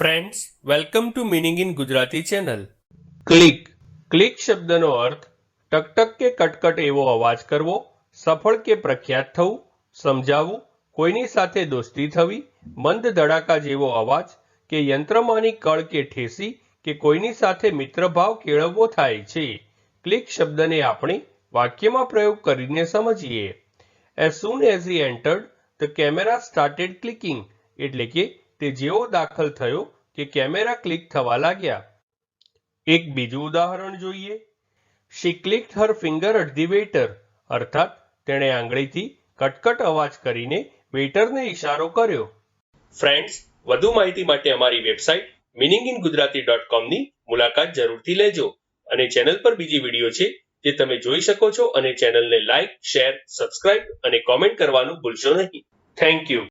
Friends welcome to meaning in Gujarati channel click click શબ્દનો અર્થ, ટકટક કે કટકટ એવો અવાજ કરવો, સફળ કે પ્રખ્યાત થવું, સમજાવવું, કોઈની સાથે દોસ્તી થવી, મંદ ધડાકા જેવો અવાજ, કે યંત્રમાંની કળ કે ઠેસી, કે કોઈની સાથે મિત્રભાવ કેળવવો થાય છે. ક્લિક શબ્દને આપણે વાક્યમાં પ્રયોગ કરીને સમજીએ. As soon as he entered the camera started clicking એટલે કે તે જેવો દાખલ થયો કે કેમેરા ક્લિક થવા લાગ્યા. એક બીજું ઉદાહરણ જોઈએ. She clicked her finger at the waiter અર્થાત, તેણે આંગળીથી કટકટ અવાજ કરીને વેટરને ઈશારો કર્યો. ફ્રેન્ડ્સ વધુ માહિતી માટે અમારી website meaning in Gujarati dot કોમની મુલાકાત જરૂરથી લેજો. અને ચેનલ પર બીજી વીડિયો છે જે તમે જોઈ શકો છો અને ચેનલને લાઇક શેર સબસ્ક્રાઇબ અને કોમેન્ટ કરવાનું ભૂલશો નહીં. Thank you